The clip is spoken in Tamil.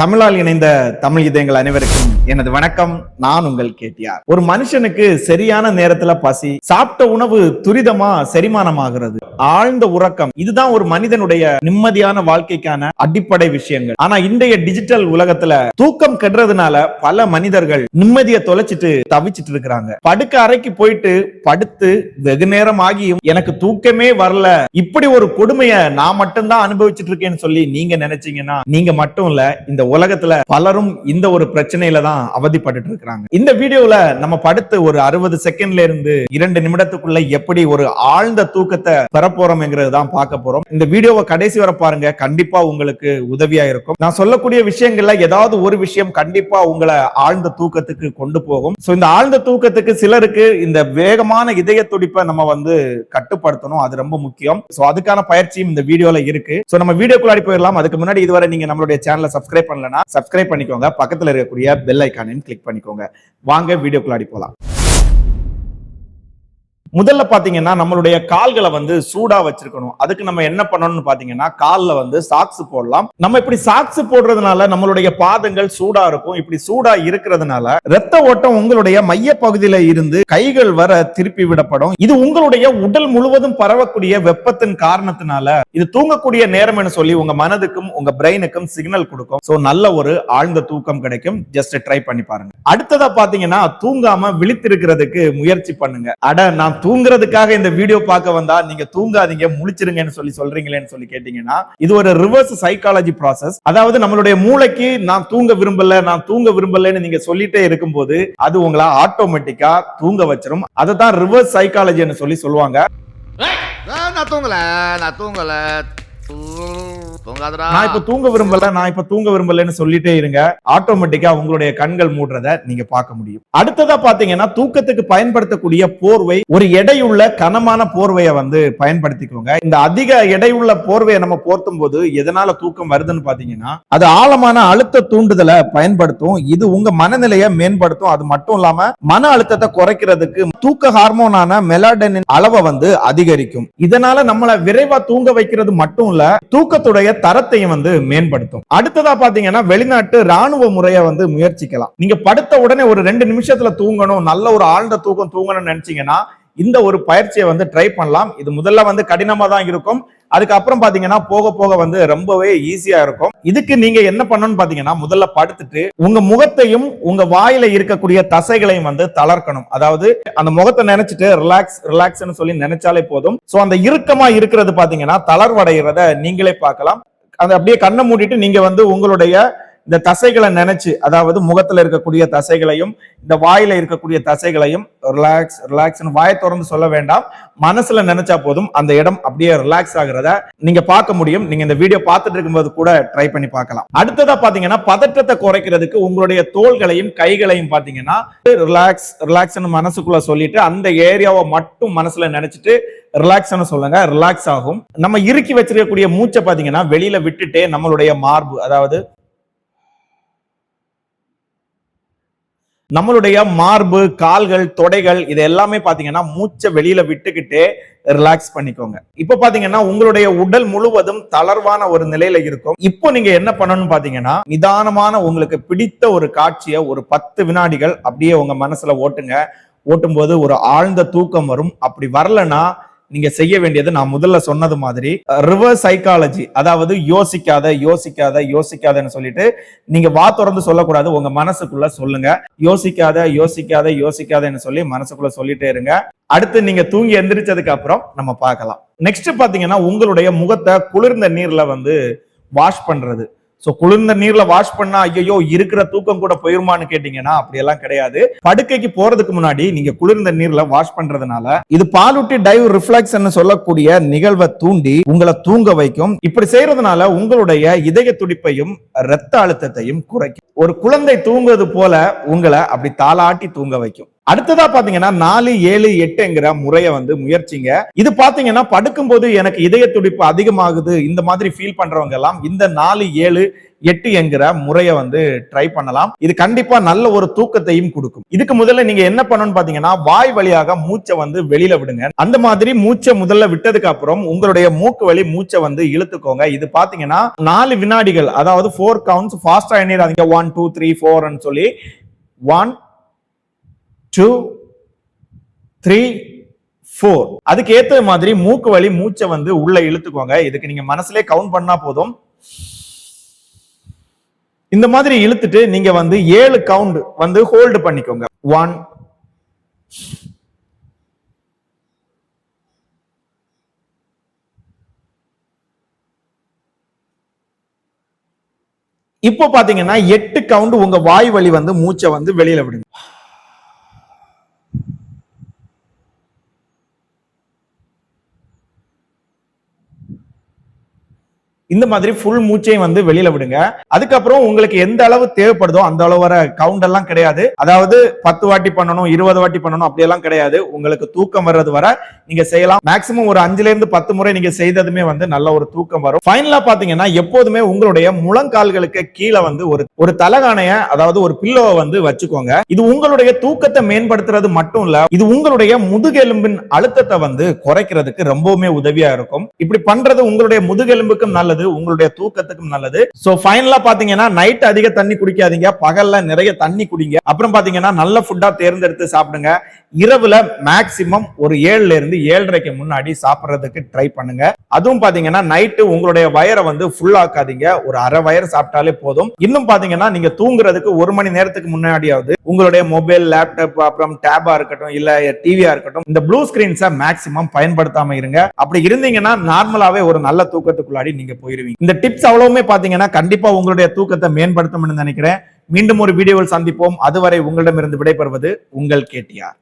தமிழால் இணைந்த தமிழ் இதயங்கள் அனைவருக்கும் எனது வணக்கம். நான் உங்கள் கேட்டியார் ஒரு மனுஷனுக்கு சரியான நேரத்துல பசி சாப்பிட்ட உணவு துரிதமா செரிமானமாகிறது. ஆழ்ந்த உறக்கம் இதுதான் ஒரு மனிதனுடைய நிம்மதியான வாழ்க்கைக்கான அடிப்படை விஷயங்கள். ஆனா இன்றைய டிஜிட்டல் உலகத்துல தூக்கம் கெடுறதுனால பல மனிதர்கள் நிம்மதியை தொலைச்சிட்டு தவிச்சிட்டு இருக்கிறாங்க. படுக்க அறைக்கு போயிட்டு படுத்து வெகு நேரம் ஆகியும் எனக்கு தூக்கமே வரல. இப்படி ஒரு கொடுமையை நான் மட்டும்தான் அனுபவிச்சுட்டு இருக்கேன்னு சொல்லி நீங்க நினைச்சீங்கன்னா நீங்க மட்டும் இல்ல இந்த உலகத்துல பலரும் இந்த ஒரு பிரச்சனையில தான் அவதிப்பட்டு இருக்கிறாங்க. இந்த வீடியோல நம்ம படுத்து ஒரு அறுபது செகண்ட்ல இருந்து இரண்டு நிமிடத்துக்குள்ள எப்படி ஒரு ஆழ்ந்த தூக்கத்தை பெறப்போறோம்ங்கிறது தான் பார்க்க போறோம். இந்த வீடியோவை கடைசி வரை பாருங்க. கண்டிப்பா உங்களுக்கு உதவியா இருக்கும். நான் சொல்லக்கூடிய விஷயங்கள்ல ஏதாவது ஒரு விஷயம் கண்டிப்பா உங்களை ஆழ்ந்த தூக்கத்துக்கு கொண்டு போகும். சோ இந்த ஆழ்ந்த தூக்கத்துக்கு சிலருக்கு இந்த வேகமான இதய துடிப்பை நம்ம வந்து கட்டுப்படுத்தணும். அது ரொம்ப முக்கியம். சோ அதுக்கான பயிற்சியும் இந்த வீடியோல இருக்கு. சோ நம்ம வீடியோக்குள்ளாடி போயிடலாம். அதுக்கு முன்னாடி இதுவரை நீங்க நம்மளுடைய சேனலை சப்ஸ்கிரைப் பண்ணலனா சப்ஸ்கிரைப் பண்ணிக்கோங்க. பக்கத்துல இருக்கக்கூடிய பெல் ஐக்கானையும் கிளிக் பண்ணிக்கோங்க. வாங்க வீடியோக்குள்ளாடி போலாம். முதல்ல பாத்தீங்கன்னா நம்மளுடைய கால்களை வந்து சூடா வச்சிருக்கணும். அதுக்கு நம்ம என்ன பண்ணணும்னு பாத்தீங்கன்னா காலில் வந்து சாக்ஸ் போடலாம். நம்ம இப்படி சாக்ஸ் போடுறதுனால நம்மளுடைய பாதங்கள் சூடா இருக்கும். இப்படி சூடா இருக்கிறதுனால ரத்த ஓட்டம் உங்களுடைய மைய பகுதியில இருந்து கைகள் வர திருப்பி விடப்படும். இது உங்களுடைய உடல் முழுவதும் பரவக்கூடிய வெப்பத்தின் காரணத்தினால இது தூங்கக்கூடிய நேரம் சொல்லி உங்க மனதுக்கும் உங்க பிரெயினுக்கும் சிக்னல் கொடுக்கும். சோ நல்ல ஒரு ஆழ்ந்த தூக்கம் கிடைக்கும். ஜஸ்ட் ட்ரை பண்ணி பாருங்க. அடுத்ததா பாத்தீங்கன்னா தூங்காம விழித்திருக்கிறதுக்கு முயற்சி பண்ணுங்க. அட நான் தூங்குறதுக்காக இந்த வீடியோ பார்க்க வந்தா நீங்க தூங்காதீங்க முழிச்சிருங்கன்னு சொல்லி சொல்றீங்களேன்னு சொல்லி கேட்டீங்கன்னா இது ஒரு ரிவர்ஸ் சைக்காலஜி ப்ராசஸ் அதாவது நம்மளுடைய மூளைக்கு நான் தூங்க விரும்பல நான் தூங்க விரும்பலன்னு நீங்க சொல்லிட்டே இருக்கும்போது அது உங்களை ஆட்டோமேட்டிக்கா தூங்க வச்சிரும். அதை தான் ரிவர்ஸ் சைக்காலஜின்னு சொல்லி சொல்லுவாங்க. நான் தூங்கல நான் தூங்கல. தூங்காதடா. நான் இப்ப தூங்க விரும்பல நான் இப்ப தூங்க விரும்பலன்னு சொல்லிட்டே இருங்க. ஆட்டோமேட்டிக்கா உங்களுடைய கண்கள் மூடுறத நீங்க பார்க்க முடியும். அடுத்ததா பாத்தீங்கன்னா தூக்கத்துக்கு பயன்படுத்தக்கூடிய போர்வை ஒரு எடையுள்ள கனமான போர்வையை வந்து பயன்படுத்திக்கோங்க. இந்த அதிக எடையுள்ள போர்வையை நம்ம போர்த்தும் போது எதனால தூக்கம் வருதுன்னு பாத்தீங்கன்னா அது ஆழமான அழுத்த தூண்டுதலை பயன்படுத்தும். இது உங்க மனநிலையை மேம்படுத்தும். அது மட்டும் இல்லாம மன அழுத்தத்தை குறைக்கிறதுக்கு தூக்க ஹார்மோனான மெலாடனின் அளவை வந்து அதிகரிக்கும். இதனால நம்மளை விரைவா தூங்க வைக்கிறது மட்டும் இல்ல தூக்கத்துடைய தரத்தையும் வந்து மேம்படுத்தும். அடுத்ததா பாத்தீங்கன்னா வெளிநாட்டு ராணுவ முறையை வந்து முயற்சிக்கலாம். நீங்க படுத்த உடனே ஒரு ரெண்டு நிமிஷத்துல தூங்கணும் நல்ல ஒரு ஆழ்ந்த தூக்கம் தூங்கணும்னு நினைச்சீங்கன்னா இந்த ஒரு பயிற்சியை வந்து ட்ரை பண்ணலாம். இது முதல்ல வந்து கடினமா தான் இருக்கும். அதுக்கப்புறம் பாத்தீங்கன்னா போக போக வந்து ரொம்பவே ஈஸியா இருக்கும். இதுக்கு நீங்க என்ன பண்ணணும்னு பாத்தீங்கன்னா முதல்ல படுத்துட்டு உங்க முகத்தையும் உங்க வாயில இருக்கக்கூடிய தசைகளையும் வந்து தளர்க்கணும். அதாவது அந்த முகத்தை நினைச்சிட்டு ரிலாக்ஸ் ரிலாக்ஸ்னு சொல்லி நினைச்சாலே போதும். சோ அந்த இறுக்கமா இருக்கிறது பாத்தீங்கன்னா தளர்வடைகிறத நீங்களே பார்க்கலாம். அந்த அப்படியே கண்ணை மூடிட்டு நீங்க வந்து உங்களுடைய இந்த தசைகளை நினைச்சு அதாவது முகத்துல இருக்கக்கூடிய தசைகளையும் இந்த வாயில இருக்கக்கூடிய தசைகளையும் ரிலாக்ஸ் ரிலாக்ஸ்னு வாயை திறந்து சொல்ல வேண்டாம். மனசுல நினைச்சா போதும். அந்த இடம் அப்படியே ரிலாக்ஸ் ஆகுறத நீங்க பார்க்க முடியும். நீங்க இந்த வீடியோ பார்த்துட்டு இருக்கும்போது கூட ட்ரை பண்ணி பார்க்கலாம். அடுத்ததா பாத்தீங்கன்னா பதற்றத்தை குறைக்கிறதுக்கு உங்களுடைய தோள்களையும் கைகளையும் பாத்தீங்கன்னா ரிலாக்ஸ் ரிலாக்ஸ்னு மனசுக்குள்ள சொல்லிட்டு அந்த ஏரியாவை மட்டும் மனசுல நினைச்சிட்டு ரிலாக்ஸ்னு சொல்லுங்க. ரிலாக்ஸ் ஆகும். நம்ம இறுக்கி வச்சிருக்கக்கூடிய மூச்சை பாத்தீங்கன்னா வெளியில விட்டுட்டே நம்மளுடைய மார்பு அதாவது நம்மளுடைய மார்பு கால்கள் தொடைகள் இது எல்லாமே பாத்தீங்கன்னா மூச்சை வெளியில விட்டுக்கிட்டே ரிலாக்ஸ் பண்ணிக்கோங்க. இப்ப பாத்தீங்கன்னா உங்களுடைய உடல் முழுவதும் தளர்வான ஒரு நிலையில இருக்கும். இப்போ நீங்க என்ன பண்ணணும்னு பாத்தீங்கன்னா நிதானமான உங்களுக்கு பிடித்த ஒரு காட்சியை ஒரு பத்து வினாடிகள் அப்படியே உங்க மனசுல ஓட்டுங்க. ஓட்டும் போது ஒரு ஆழ்ந்த தூக்கம் வரும். அப்படி வரலன்னா நீங்க செய்ய வேண்டியது நான் முதல்ல சொன்னது மாதிரி ரிவர்ஸ் சைக்காலஜி அதாவது யோசிக்காத யோசிக்காத யோசிக்காதன்னு சொல்லிட்டு நீங்க வா திறந்து சொல்லக்கூடாது உங்க மனசுக்குள்ள சொல்லுங்க. யோசிக்காத யோசிக்காத யோசிக்காதன்னு சொல்லி மனசுக்குள்ள சொல்லிட்டே இருங்க. அடுத்து நீங்க தூங்கி எந்திரிச்சதுக்கு அப்புறம் நம்ம பார்க்கலாம். நெக்ஸ்ட் பாத்தீங்கன்னா உங்களுடைய முகத்தை குளிர்ந்த நீர்ல வந்து வாஷ் பண்றது. சோ குளிர்ந்த நீர்ல வாஷ் பண்ணா ஐயோ இருக்கிற தூக்கம் கூட போயிருமான்னு கேட்டீங்கன்னா அப்படியெல்லாம் கிடையாது. படுக்கைக்கு போறதுக்கு முன்னாடி நீங்க குளிர்ந்த நீர்ல வாஷ் பண்றதுனால இது பாலூட்டி டைவ் ரிஃப்ளக்ஸ் சொல்லக்கூடிய நிகழ்வை தூண்டி உங்களை தூங்க வைக்கும். இப்படி செய்யறதுனால உங்களுடைய இதய துடிப்பையும் ரத்த அழுத்தத்தையும் குறைக்கும். ஒரு குழந்தை தூங்குவது போல உங்களை அப்படி தாளாட்டி தூங்க வைக்கும். அடுத்ததா பாத்தீங்கன்னா நாலு ஏழு எட்டுங்கிற முறையை வந்து முயற்சிங்க. இது பாத்தீங்கன்னா படுக்கும்போது எனக்கு இதய துடிப்பு அதிகமாகுது இந்த மாதிரி ஃபீல் பண்றவங்க எல்லாம் இந்த நாலு ஏழு எட்டு என்கிற முறையை வந்து ட்ரை பண்ணலாம். இது கண்டிப்பா நல்ல ஒரு தூக்கத்தையும் கொடுக்கும். இதுக்கு முதல்ல நீங்க என்ன பண்ணணும்னு பாத்தீங்கன்னா வாய் வழியாக மூச்சை வந்து வெளியில விடுங்க. அந்த மாதிரி மூச்சை முதல்ல விட்டதுக்கு அப்புறம் உங்களுடைய மூக்கு வழி மூச்சை வந்து இழுத்துக்கோங்க. இது பாத்தீங்கன்னா நாலு வினாடிகள் அதாவது ஃபோர் கவுண்ட்ஸ் ஃபாஸ்டா எண்ணிடாதீங்க. ஒன் டூ த்ரீ ஃபோர்னு சொல்லி ஒன் டூ த்ரீ ஃபோர் அதுக்கு ஏத்த மாதிரி மூக்கு வழி மூச்சை வந்து உள்ள இழுத்துக்கோங்க. இதுக்கு நீங்க மனசுலயே கவுண்ட் பண்ணா போதும். இந்த மாதிரி இழுத்துட்டு நீங்க வந்து ஏழு கவுண்ட் வந்து ஹோல்டு பண்ணிக்கோங்க. ஒன் இப்போ பாத்தீங்கன்னா எட்டு கவுண்ட் உங்க வாய் வழி வந்து மூச்சை வந்து வெளியில விடுங்க. இந்த மாதிரி ஃபுல் மூச்சையும் வந்து வெளியில விடுங்க. அதுக்கப்புறம் உங்களுக்கு எந்த அளவு தேவைப்படுதோ அந்த அளவு வர கவுண்ட் எல்லாம் கிடையாது. அதாவது பத்து வாட்டி பண்ணணும் இருபது வாட்டி பண்ணணும் அப்படியெல்லாம் கிடையாது. உங்களுக்கு தூக்கம் வர்றது வர நீங்க செய்யலாம். மேக்சிமம் ஒரு அஞ்சுல இருந்து பத்து முறை நீங்க செய்ததுமே வந்து நல்ல ஒரு தூக்கம் வரும். ஃபைனலா பாத்தீங்கன்னா எப்போதுமே உங்களுடைய முழங்கால்களுக்கு கீழே வந்து ஒரு ஒரு தலகாணைய அதாவது ஒரு பில்லோவை வந்து வச்சுக்கோங்க. இது உங்களுடைய தூக்கத்தை மேம்படுத்துறது மட்டும் இல்ல இது உங்களுடைய முதுகெலும்பின் அழுத்தத்தை வந்து குறைக்கிறதுக்கு ரொம்பவுமே உதவியா இருக்கும். இப்படி பண்றது உங்களுடைய முதுகெலும்புக்கும் நல்லது உங்களுடைய தூக்கத்துக்கும் நல்லது. சோ ஃபைனலா பாத்தீங்கன்னா நைட் அதிக தண்ணி குடிக்காதீங்க. பகல்ல நிறைய தண்ணி குடிங்க. அப்புறம் பாத்தீங்கன்னா நல்ல ஃபுட்டா தேர்ந்தெடுத்து சாப்பிடுங்க. இரவுல மேக்சிமம் ஒரு ஏழுல இருந்து ஏழரைக்கு முன்னாடி சாப்பிடுறதுக்கு ட்ரை பண்ணுங்க. அதுவும் பாத்தீங்கன்னா நைட்டு உங்களுடைய வயரை வந்து ஃபுல் ஆக்காதீங்க. ஒரு அரை வயர் சாப்பிட்டாலே போதும். இன்னும் பாத்தீங்கன்னா நீங்க தூங்குறதுக்கு ஒரு மணி நேரத்துக்கு முன்னாடியாவது உங்களுடைய மொபைல் லேப்டாப் அப்புறம் டேபா இருக்கட்டும் இல்ல டிவியா இருக்கட்டும் இந்த ப்ளூ ஸ்கிரீன்ஸை மேக்சிமம் பயன்படுத்தாம இருங்க. அப்படி இருந்தீங்கன்னா நார்மலாவே ஒரு நல்ல தூக்கத்துக்குள்ளாடி நீங்க போயிருவீங்க. இந்த டிப்ஸ் அவ்வளவுமே பாத்தீங்கன்னா கண்டிப்பா உங்களுடைய தூக்கத்தை மேம்படுத்தும்னு நினைக்கிறேன். மீண்டும் ஒரு வீடியோவில் சந்திப்போம். அதுவரை உங்களிடமிருந்து விடைபெறுவது உங்கள் கேட்டியார்.